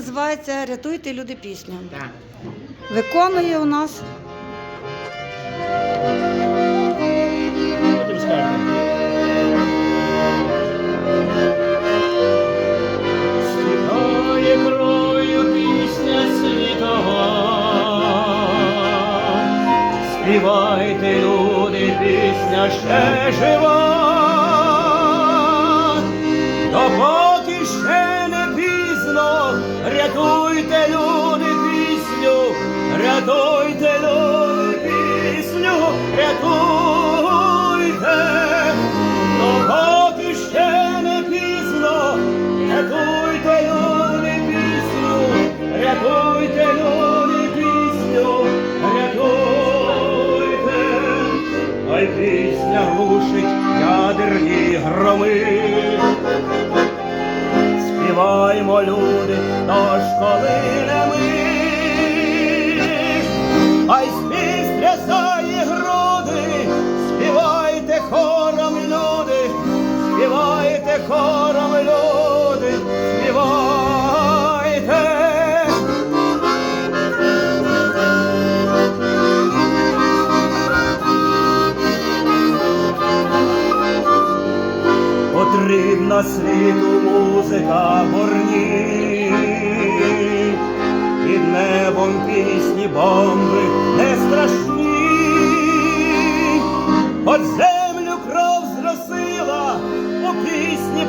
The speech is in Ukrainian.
називається Рятуйте люди пісню. Так. Виконує у нас Потім кров'ю пісня світова. Співайте, люди, пісня ще жива. Рятуйте, люди, пісню, рятуйте, люди, пісню, рятуйте, допоки ще не пізно, рятуйте, люди, пісню, рятуйте, люди, пісню, рятуйте, ай пісня рушить ядерні громи. Співаймо, люди, тож коли не ми, й спів стрясає груди, співайте хором, люди, співайте хором, Потрібна світу музика горні, під небом пісні бомби не страшні, От землю кров зросила, у пісні.